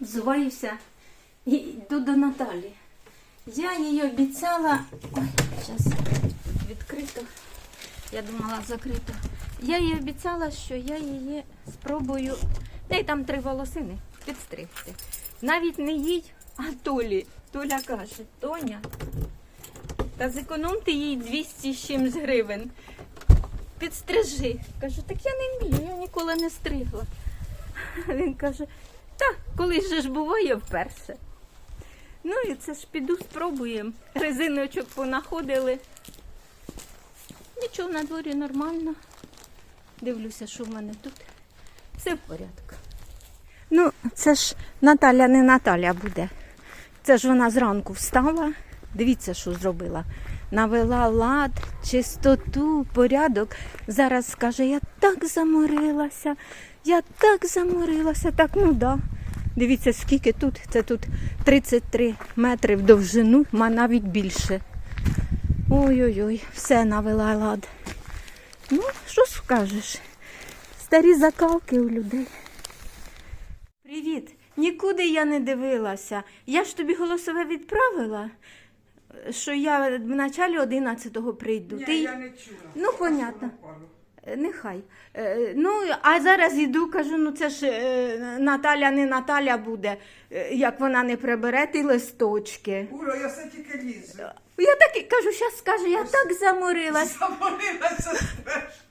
взуваюся і йду до Наталі. Я їй обіцяла. Ой, зараз відкрито. Я думала закрито. Я їй обіцяла, що я її спробую. Неї там три волосини підстригти. Навіть не їй, а Толі. Толя каже, Тоня, та зекономте їй 200 чимсь гривень. Підстрижи. Кажу, так я не вмію, я ніколи не стригла. Він каже, та колись же ж буває вперше. Ну і це ж піду спробуємо. Резиночок понаходили. Нічого на дворі нормально. Дивлюся, що в мене тут. Все в порядку. Ну, це ж Наталя не Наталя буде. Це ж вона зранку встала. Дивіться, що зробила. Навела лад, чистоту, порядок. Зараз скаже, я так заморилася, я так заморилася, так ну да. Дивіться, скільки тут. Це тут 33 метри в довжину, ма навіть більше. Ой-ой-ой, все навела лад. Ну, що скажеш? Старі закалки у людей. Привіт. Нікуди я не дивилася. Я ж тобі голосове відправила, що я в началі 11-го прийду. Ні, Ти... я не чула. Ну, понятно. Е, Нехай. Е, Ну, а зараз іду, кажу, ну це ж е, Наталя не Наталя буде, е, як вона не прибере ті листочки. Ура, я все тільки лізу. Я так і кажу, зараз скаже, я так заморилась. Заморилася страшно.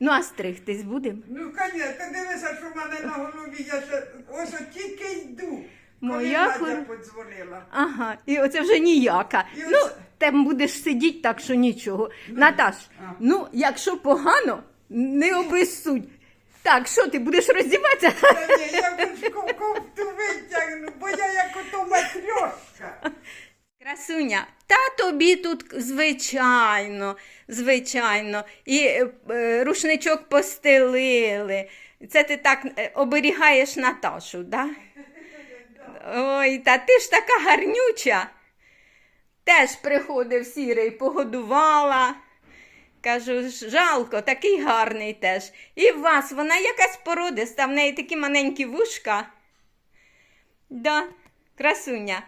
Ну, а стригтись будемо? Ну, ти дивися, що в мене на голові, я ще ось тільки йду. Коли Моя Надя хор- подзвонила. Ага, і оце вже ніяка. І Ну, оце- там будеш сидіти, так що нічого. Наташ, А. ну, якщо погано, не обіссудь. Так, що ти будеш роздіватися? Та ні, я кофту витягну, бо я як ото матрьошка. Красуня, та тобі тут звичайно, звичайно. І е, е, рушничок постелили. Це ти так е, оберігаєш Наташу, да? Ой, та ти ж така гарнюча. Теж приходив сірий, погодувала. Кажу, «Ж- жалко, такий гарний теж. І в вас вона якась породиста, в неї такі маленькі вушка. Да, красуня.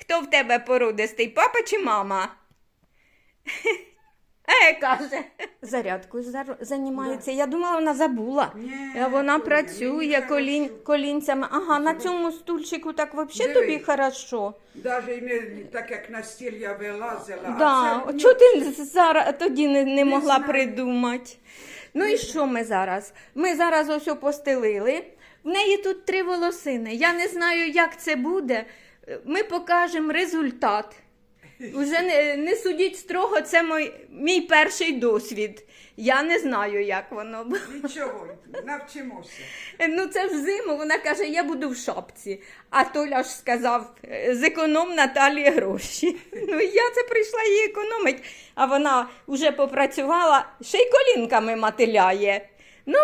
Хто в тебе породистий, папа чи мама? Е, каже. Зарядкою зар- займається. Я думала, вона забула. Ні, А вона працює мені колін, хорошо. колінцями. Ага, на цьому стульчику так взагалі тобі хорошо. Даже так, як на стіль я вилазила. Да. а це Чого ти зараз тоді не, не могла знаю. придумати? Ну і що ми зараз? Ми зараз ось постелили. В неї тут три волосини. Я не знаю, як це буде. Ми покажемо результат. Уже не, не судіть строго, це мій, мій перший досвід. Я не знаю, як воно буде. Нічого, навчимося. Ну це ж зиму, вона каже, я буду в шапці. А Толя ж сказав, «Е, зеконом Наталі гроші. Ну я це прийшла її економить, а вона вже попрацювала, ще й колінками мотиляє. Ну,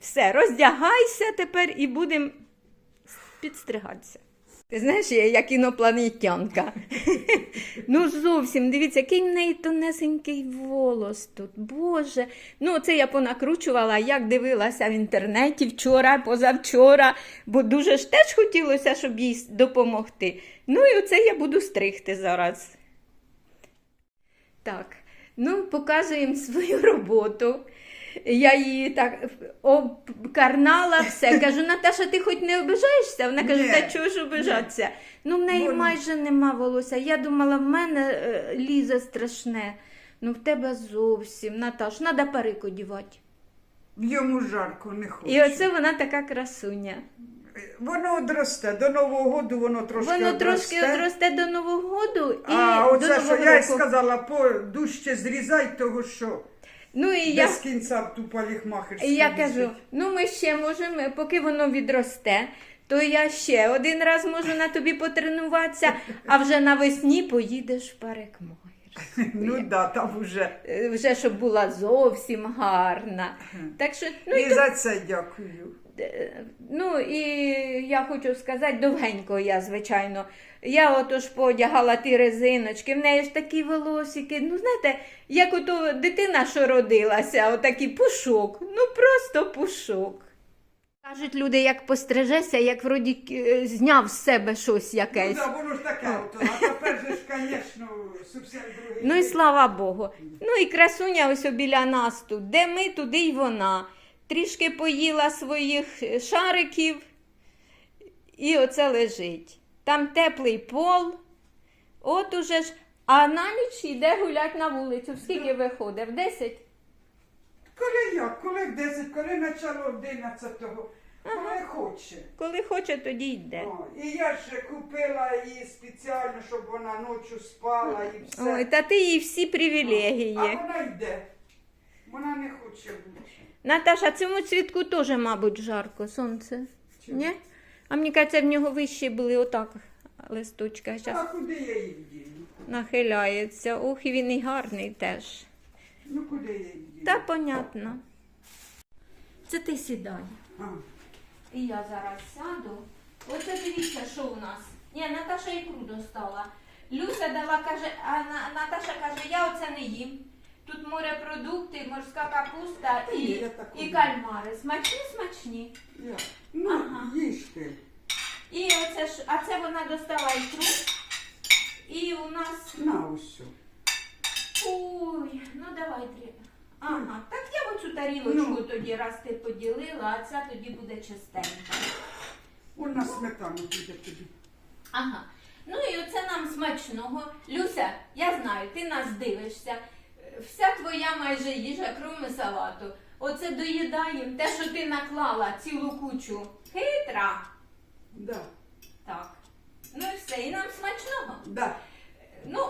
все, роздягайся тепер і будемо підстригатися. Ти знаєш, я як інопланетянка. ну зовсім, дивіться, який в неї тонесенький волос тут. Боже. Ну, це я понакручувала, як дивилася в інтернеті вчора, позавчора, бо дуже ж теж хотілося, щоб їй допомогти. Ну і оце я буду стригти зараз. Так, ну показуємо свою роботу. Я її так обкарнала все. Кажу, Наташа, ти хоч не обижаєшся? Вона каже, Ні, та чого ж обижатися? Ну, в неї Воно- майже нема волосся. Я думала, в мене е, лізе страшне. Ну, в тебе зовсім, Наташ, треба парик одівати. Йому жарко не хоче. І оце вона така красуня. Воно одросте. До Нового году воно трошки Воно одросте. трошки одросте до Нового году і А до оце, що Нового я й року. сказала, по дужче зрізай того, що Ну і я без кінця ту парикмахерську. І я кажу, ну ми ще можемо, поки воно відросте, то я ще один раз можу на тобі потренуватися, а вже навесні поїдеш в парикмахерську. Ну да, там уже. Е, Вже щоб була зовсім гарна. Так що, ну і І за це дякую. Е, Ну і я хочу сказати, довгенько я, звичайно. Я отож поодягала ті резиночки, в неї ж такі волосики. Ну, знаєте, як ото дитина, що родилася, отакий пушок. Ну просто пушок. Кажуть люди, як пострижешся, як вроді е, зняв з себе щось Ну, якесь. да, воно ж таке, от, а тепер же ж, звісно, зовсім другий. Ну і слава Богу. Ну і красуня ось біля нас тут. Де ми, туди й вона. Трішки поїла своїх е, шариків і оце лежить. Там теплий пол. От уже ж. А на ніч йде гулять на вулицю. Скільки виходить? В 10? Коли як, коли в 10, коли начало 11-го, коли хоче. Коли хоче, тоді йде. О, і я ж купила її спеціально, щоб вона ночі спала і все. Ой, та ти їй всі А привілегії. вона йде. Вона не хоче бути. Наташа, цьому цвітку теж, мабуть, жарко, сонце. Чому? Ні? А мені кажеться, в нього вищі були отак листочка. А Зараз куди я її вдіну? нахиляється. Ох, і він і гарний теж. Ну куди я її вдіну? Та понятно. Це ти сідай. А, І я зараз сяду. Оце дивіться, що у нас. Ні, Наташа ікру достала. Люся дала, каже, а Наташа каже, я оце не їм. Тут морепродукти, морська капуста Та ні, і, я і кальмари. Смачні, смачні. я. Ну, Ага. їж ти. І оце ж, а це вона достала ікру. І у нас. На усю. Ой, ну давай треба. Ага, так я оцю тарілочку Ну. тоді раз ти поділила, а ця тоді буде чистенька. Вона сметану піде тобі. Ага. Ну і оце нам смачного. Люся, я знаю, ти нас дивишся. Вся твоя майже їжа, кроме салату. Оце доїдаємо те, що ти наклала цілу кучу. Хитра. Да. Так. Ну і все, і нам смачного. Да. Ну,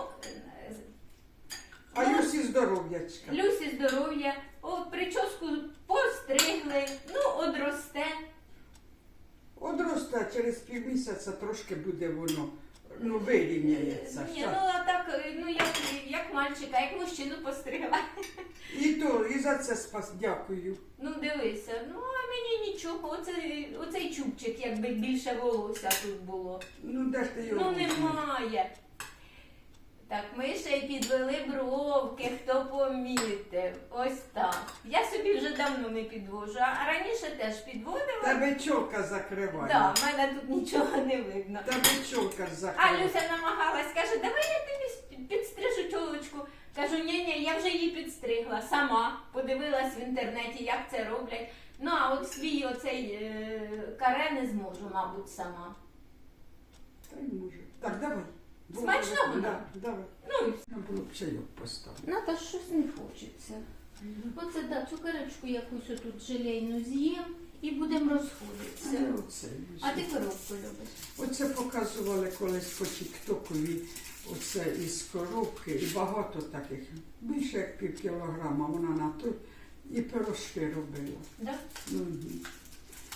А Ну. Люсі здоров'ячка. Люсі здоров'я, о, прическу постригли, ну, одросте. Одросте, через півмісяця трошки буде воно, ну, вирівняється. Ні, ну а так, е, ну як, як мальчика, як мужчину постригла. І то, і за це спас, дякую. Ну дивися, ну а мені нічого, оце, оцей чубчик, якби більше волосся тут було. Ну, де ж ти його? Ну візьмеш? немає. Так, ми ще й підвели бровки, хто помітив. Ось так. Я собі вже давно не підвожу, а раніше теж підводила. Тебе чолка закриває. Так, в мене тут нічого не видно. Тебе чолка ж А. Люся намагалась, каже, давай я тобі підстрижу чолочку. Кажу, ні, ні, я вже її підстригла сама. Подивилась в інтернеті, як це роблять. Ну, а от свій оцей е, каре не зможу, мабуть, сама. Та й може. Так, давай. Да, да? давай. Ну, Треба було б чайок поставити. Ната щось не хочеться. Оце да, цукерочку якусь отут желейну з'їм і будемо розходитися. Це оце. А ти коробку любиш? Оце показували колись по тіктокові, оце із коробки, і багато таких, більше як пів кілограма вона на то, і пирожки робила. Да?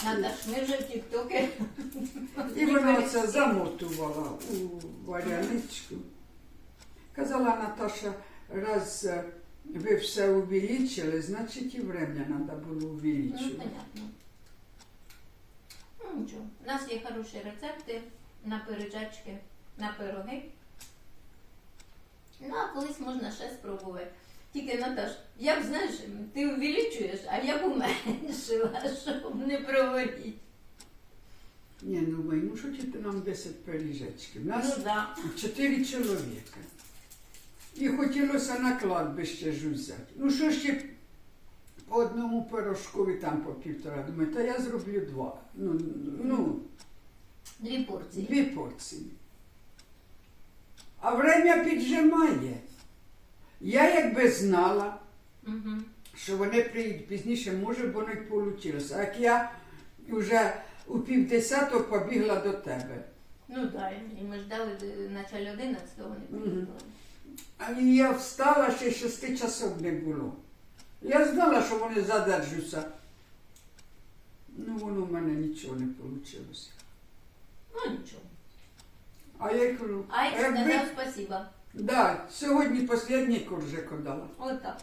Мгм. Наташ, ми вже в тіктоки. І вона це замотувала у варяничку. Казала Наташа, раз е, ви все увеличили, значить і время треба було Ну, увеличувати. понятно. Ну, нічого. У нас є хороші рецепти на пиріжечки, на пироги. Ну, а колись можна ще спробувати. Тільки Наташ, я б знаєш, ти увеличуєш, а я б уменшила, щоб не прогоріти. Ні, ну ви, ну що ти нам 10 пиріжечків? У нас Ну да. чотири чоловіка. І хотілося на кладбище ж взяти. Ну що ще по одному пирожкові там по півтора. Думаю, та я зроблю два. Ну, ну Дві порції. дві порції. А время піджимає. Я якби знала, Угу. що вони приїдуть пізніше, може, б воно й вийшло. А як я вже у півдесятого побігла до тебе. Ну так, і ми ждали до начала 11-го, не приїхали. А я встала, ще шести часов не було. Я знала, що вони задержуться. Ну, воно в мене нічого не вийшло. Ну нічого. А я кажу, Айк якби- сказав спасіба. Да, сьогодні останній коржик дала. Отак.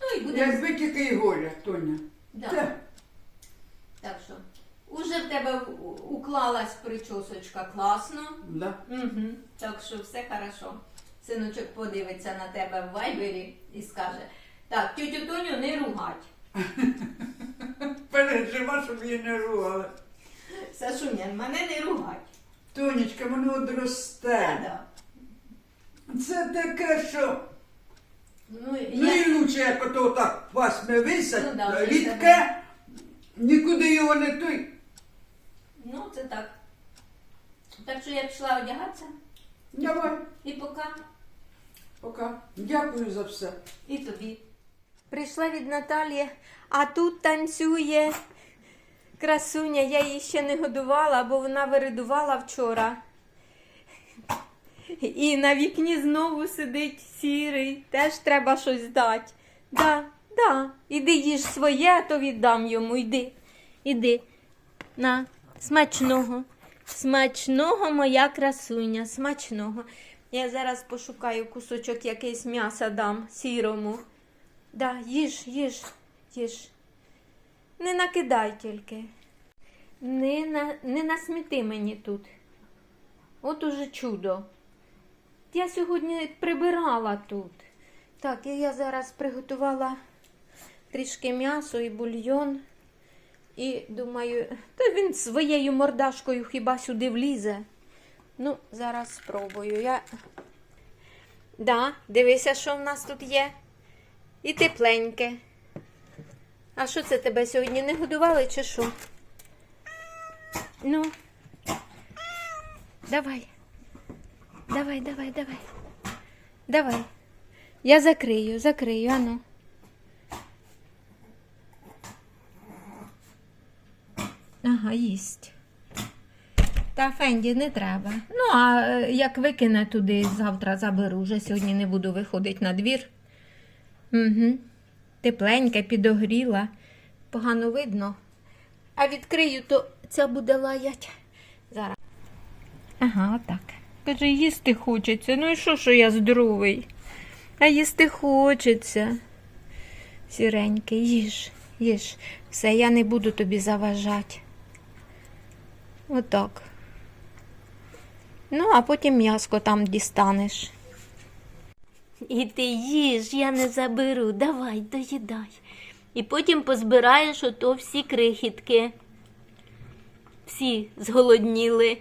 Ну і будемо. Якби тільки й горя, Тоня. Да. Те. Так що, уже в тебе у- уклалась причосочка класно. Да. Угу. Так що все хорошо. Синочок подивиться на тебе в вайбері і скаже: так, тютю Тоню не ругать. пережива, щоб її не ругали. Сашуня, мене не ругать. Тонечка, воно одросте. Це таке, що Ну, ну лучше, як ото так пасме висять, Ну, да, рідке, нікуди його не той. ну, це так. Так що я пішла одягатися Давай, і пока. пока. Дякую за все. І тобі. Прийшла від Наталії, а тут танцює красуня. Я її ще не годувала, бо вона виридувала вчора. І на вікні знову сидить сірий, теж треба щось дати. Да, да. Іди їж своє, то віддам йому. Іди, іди. На, смачного. Смачного, моя красуня, смачного. Я зараз пошукаю кусочок якийсь м'яса дам сірому. Да, їж, їж, їж. Не накидай тільки. Не, на, не насміти мені тут. От уже чудо. Я сьогодні прибирала тут. Так, і я зараз приготувала трішки м'ясо і бульйон. І думаю, та він своєю мордашкою хіба сюди влізе. Ну, зараз спробую. Я... Да, дивися, що в нас тут є. І тепленьке. А що це тебе сьогодні не годували чи що? Ну. Давай. Давай, давай, давай. Давай. Я закрию, закрию, ану. Ага, їсть. Та Фенді не треба. Ну, а е, як викине туди, завтра заберу. Вже сьогодні не буду виходити на двір. Угу. Тепленька, підогріла. Погано видно. А відкрию, то ця буде лаять. Зараз. Ага, отак. Каже, їсти хочеться. Ну і що, що я здоровий? А їсти хочеться. Сіренький, їж, їж. Все, я не буду тобі заважати. Отак. Ну, а потім м'яско там дістанеш. І ти їж, я не заберу. Давай, доїдай. І потім позбираєш ото всі крихітки. Всі зголодніли.